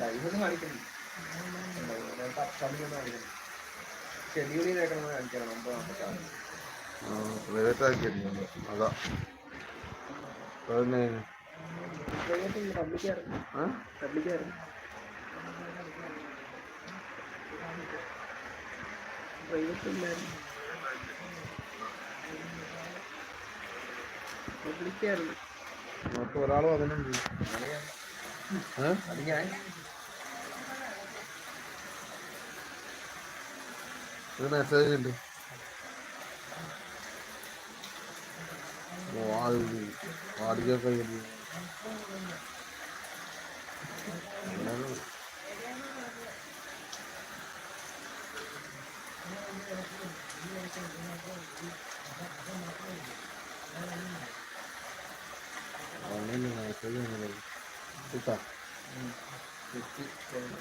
ലൈവൊന്നും കാണിക്കണം ഷെഡ്യൂളിൽ കേൾക്കണം കാണിക്കണം പ്രൈവറ്റ് ആക്കിയിരുന്നു അതാ പ്രൈവറ്റ് പബ്ലിക്കായിരുന്നു പബ്ലിക്കായിരുന്നു പ്രൈവറ്റ് ഇല്ലായിരുന്നു പബ്ലിക്കായിരുന്നു മൊത്തം ഒരാൾ വന്നിട്ടുണ്ട് ഒരു മെസ്സേജ് ഉണ്ട് വാടിക്കൊക്കെ മെസ്സേജ് കിട്ടാ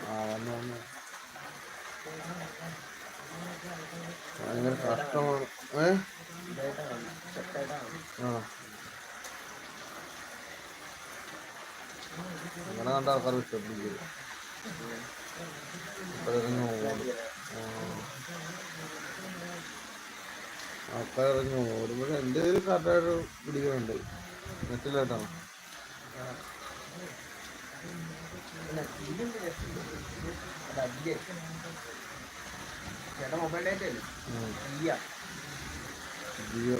ആ വന്നു വന്നു. ഭയങ്കര കഷ്ടമാണ്. ഏ? ആ. അങ്ങനെ കണ്ട ആൾക്കാർ ഇഷ്ടപ്പെടുന്നത് ഇറങ്ങി ഓടും. ഇറങ്ങി ഓടുമ്പോൾ എന്റെ ഒരു കറക്റ്റായിട്ട് പിടിക്കുന്നുണ്ട്. നെറ്റിലായിട്ടാണ് ചേട്ടാ ഉം. ഇയ്യ ജിയോ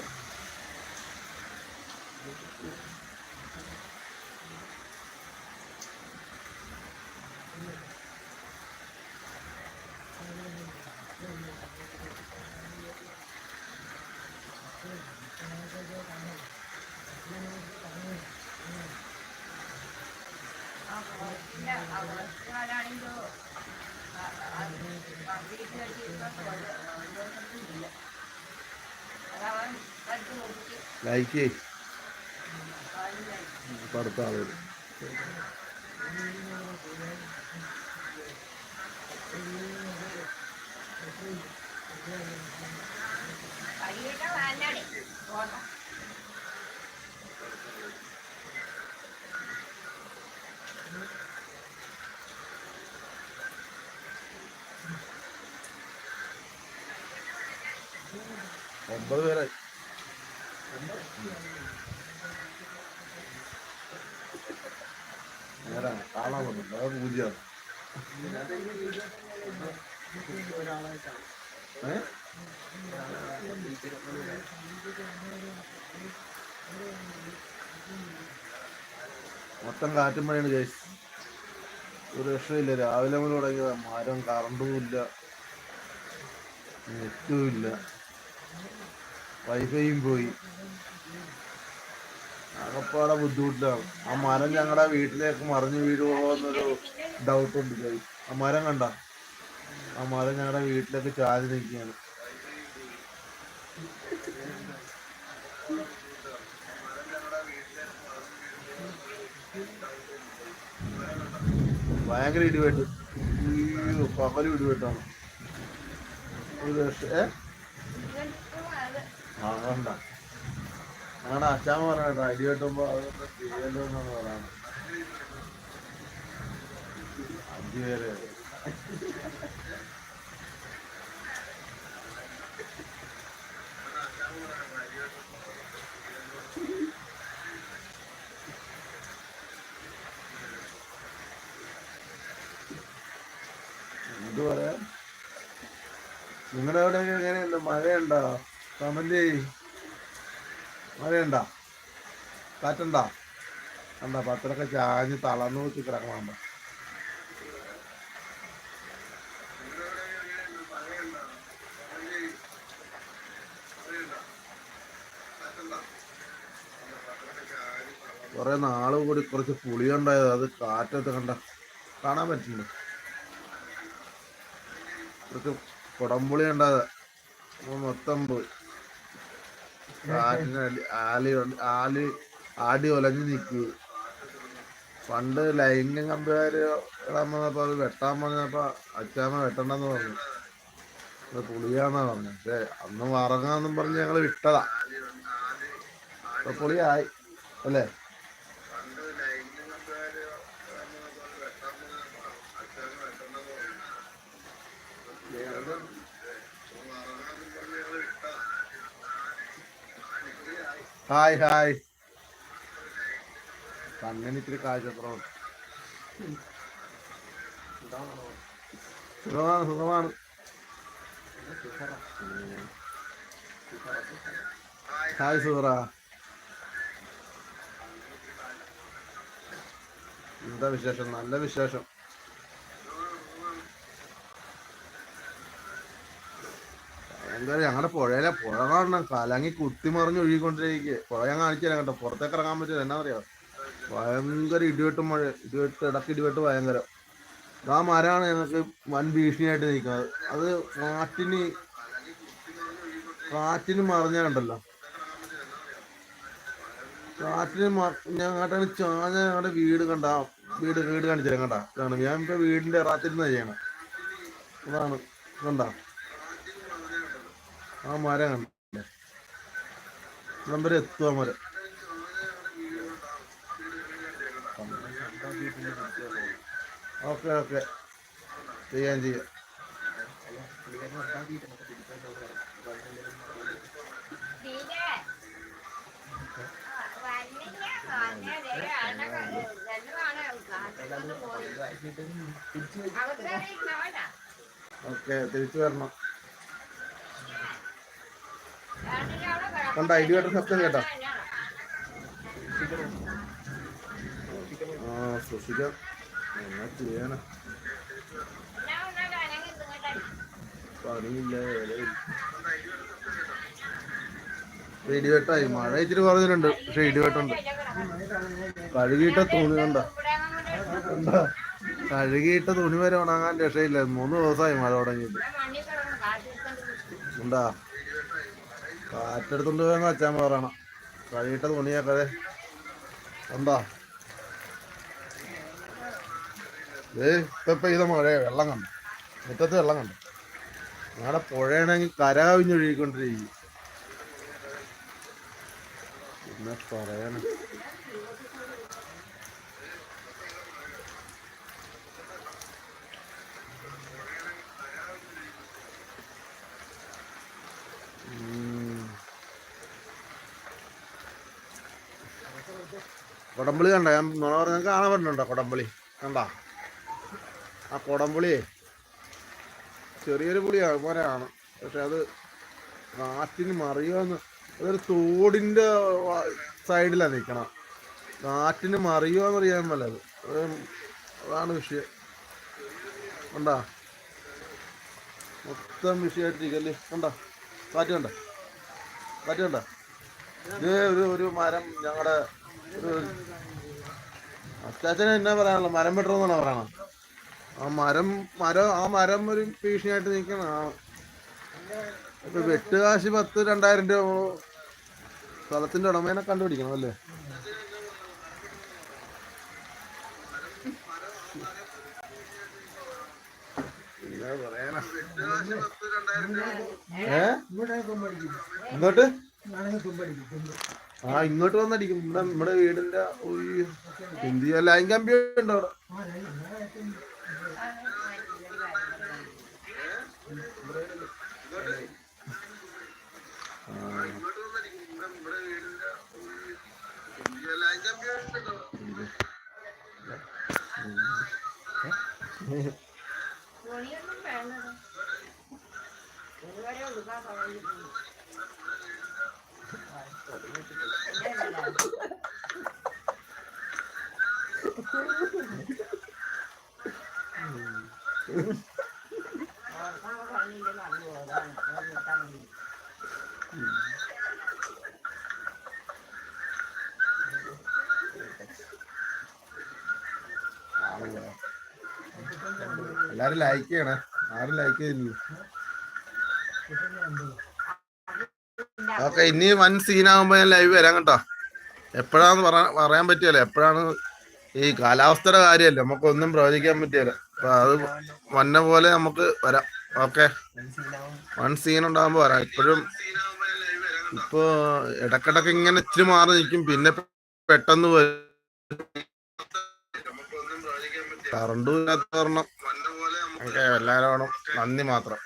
ലൈക്ക് അടുത്ത ആളുകൾ ഒമ്പത് പേരായി. നേരാണ്. കാണാൻ പറ്റും അത് ഏ? മൊത്തം കാറ്റും മഴയാണ് ജയിച്ച് ഒരു രക്ഷയില്ല. രാവിലെ മുതൽ തുടങ്ങിയതാ. മരം കറണ്ടും ഇല്ല. നെറ്റും ഇല്ല. വൈഫൈയും പോയി. ആകപ്പാടെ ബുദ്ധിമുട്ടിലാണ്. ആ മരം ഞങ്ങളുടെ വീട്ടിലേക്ക് മറിഞ്ഞു വീഴുമോ എന്നൊരു ഡൗട്ട് ഉണ്ട് ആ മരം കണ്ട? ആ മരം ഞങ്ങളുടെ വീട്ടിലേക്ക് ചാരി നിൽക്കുകയാണ്. ഭയങ്കര ഇടിവെട്ട്. പകലും ഇടിവെട്ടാണ്. ഒരു രക്ഷ ഏ ആ കണ്ട അങ്ങനെ അച്ഛാമ്മ പറയട്ടോ അടി വെട്ടുമ്പോ അതൊക്കെ ചെയ്യല്ലോ എന്നാണ് പറയുന്നത് അഞ്ചു എന്ത് പറയാ? നിങ്ങളുടെ അവിടെ എങ്ങനെയുണ്ട്? മഴയുണ്ടോ? കമന്റ് മഴയുണ്ടോ? കാറ്റണ്ട? കണ്ട പത്രമൊക്കെ ചാഞ്ഞ് തളർന്നു വെച്ച് കിടക്കണം കുറെ നാൾ കൂടി കുറച്ച് പുളി ഉണ്ടായത് അത് കാറ്റത്ത് കണ്ട? കാണാൻ പറ്റുന്നുണ്ട്. കുറച്ച് കുടംപുളി ഉണ്ടായത് മൊത്തം പോയി ആലി ആടി ഒലഞ്ഞു നിക്ക്. പണ്ട് ലൈംഗിക കമ്പികാര് ഇടാൻ വന്നപ്പോ അത് വെട്ടാൻ പറഞ്ഞപ്പോ അച്ചാമ്മ വെട്ടണ്ടെന്ന് പറഞ്ഞു. അത് പുളിയാന്നാ പറഞ്ഞു. പക്ഷെ അന്ന് വറങ്ങാന്നും പറഞ്ഞ് ഞങ്ങൾ വിട്ടതാ. ഇപ്പൊ പുളിയായി അല്ലേ? Hi hi. കണ്ണിന് ഇത്തിരി കാഴ്ചക്കുറവുണ്ട് സുഖമാണ് സുഖമാണ്. ഹായ് സുഹറ. എന്താ വിശേഷം? നല്ല വിശേഷം. ഭയങ്കര ഞങ്ങളുടെ പുഴയിലെ പുഴ കാണണം. കലങ്ങി കുത്തിമറിഞ്ഞ് ഒഴുകിക്കൊണ്ടിരിക്കുക പുഴ ഞാൻ കാണിച്ചില്ല കേട്ടോ. പുറത്തേക്ക് ഇറങ്ങാൻ പറ്റില്ല. എന്നാ പറയാ? ഭയങ്കര ഇടിവെട്ട് മഴ ഇടിവെട്ട് ഇടയ്ക്ക് ഇടിവെട്ട് ഭയങ്കര. ആ മരമാണ് ഞങ്ങൾക്ക് വൻ ഭീഷണിയായിട്ട് നിൽക്കുന്നത്. അത് കാറ്റിന് കാറ്റിന് മറിഞ്ഞാണ്ടല്ലോ. കാറ്റിന് ഞങ്ങട്ടാണ് ചാഞ്ഞ ഞങ്ങളുടെ വീട് കണ്ട വീട് വീട് കാണിച്ചു കണ്ട ഞാൻ ഇപ്പൊ വീടിന്റെ എറാത്തിരുന്ന ചെയ്യണം. അതാണ്. കണ്ട? ആ മരം കണ്ടില്ലേ ഇവിടം വരെ എത്തുക മരം? Okay okay. ചെയ്യാൻ ചെയ്യാം. ഓക്കെ തിരിച്ചു വരണം. കണ്ട ഇടിവെട്ട ശബ്ദം കേട്ടോ? ആ സൂക്ഷിക്കാം എന്നാ ചെയ്യാനാ? ഇടിവെട്ടായി. മഴ ഇച്ചിരി കുറഞ്ഞിട്ടുണ്ട് പക്ഷെ ഇടിവെട്ടുണ്ട്. കഴുകിയിട്ട തുണി കണ്ട? കഴുകിയിട്ട തുണി വരെ ഉണങ്ങാൻ രക്ഷയില്ല. മൂന്ന് ദിവസമായി മഴ തുടങ്ങിയിട്ട്. ഉണ്ടാ? കാറ്റെടുത്തോണ്ട് പോയെന്ന് അച്ഛൻ പറയണം. കഴിയിട്ട തുണിയൊക്കെ എന്താ? ഏ ഇപ്പൊ പെയ്ത മഴ വെള്ളം കണ്ടു. മുറ്റത്ത് വെള്ളം കണ്ടു. ഞങ്ങളുടെ പുഴയാണെങ്കിൽ കരാവിഞ്ഞൊഴുകിക്കൊണ്ടിരിക്കും പിന്നെ പറയാന് കൊടംപുളി കണ്ട ഞാൻ നുണ പറഞ്ഞ കാണാൻ പറ്റുന്നുണ്ടോ കൊടംപുളി? കണ്ട? ആ കൊടംപുളി ചെറിയൊരു പുളിയാണ് പോലെയാണ് പക്ഷെ അത് കാറ്റിന് മറിയോന്ന് അതൊരു തോടിന്റെ സൈഡിലാണ് നിൽക്കണം കാറ്റിന് പോലെ അത്. അത് അതാണ് വിഷയം. കണ്ടാ? മൊത്തം വിഷയമായിട്ടിരിക്കല്ലേ കണ്ടാ? കാറ്റ് കണ്ട? കാറ്റ് കണ്ട? ഇത് ഒരു ഒരു മരം ഞങ്ങളുടെ അച്ചാച്ചന് എന്നാ പറയാനുള്ളത് മരം വെട്ടണമെന്നാണ് പറയണം? ആ മരം മരം ആ മരം ഒരു ഭീഷണിയായിട്ട് നിൽക്കണം. ഇപ്പൊ വെട്ടുകാശ് പത്ത് രണ്ടായിരം രൂപ സ്ഥലത്തിന്റെ ഉടമേനെ കണ്ടുപിടിക്കണം അല്ലേ? ഏ? ഇങ്ങോട്ട് ആ ഇങ്ങോട്ട് വന്നടിക്കും. ഇവിടെ നമ്മുടെ വീടിന്റെ എന്ത് ചെയ്യാ? ലൈൻ കമ്പി ഉണ്ടോ അവിടെ? എല്ലാരും ലൈക്ക് ചെയ്യണേ. ആരും ലൈക്ക് ചെയ്യുന്നില്ല ഓക്കെ ഇനി വൻ സീനാകുമ്പോ ഞാൻ ലൈവ് വരാം കേട്ടോ. എപ്പോഴാന്ന് പറയാൻ പറ്റിയല്ലോ എപ്പോഴാണ് ഈ കാലാവസ്ഥയുടെ കാര്യമല്ലേ? നമുക്കൊന്നും പ്രവചിക്കാൻ പറ്റിയല്ല അപ്പൊ അത് വന്ന പോലെ നമുക്ക് വരാം. ഓക്കെ. വൺ സീൻ ഉണ്ടാകുമ്പോ വരാം. ഇപ്പോഴും ഇപ്പൊ ഇടക്കിടക്ക് ഇങ്ങനെ ഇച്ചിരി മാറി നിൽക്കും. പിന്നെ പെട്ടെന്ന് കറണ്ടും ഇല്ലാത്ത കാരണം. ഓക്കെ എല്ലാവരും നന്ദി മാത്രം.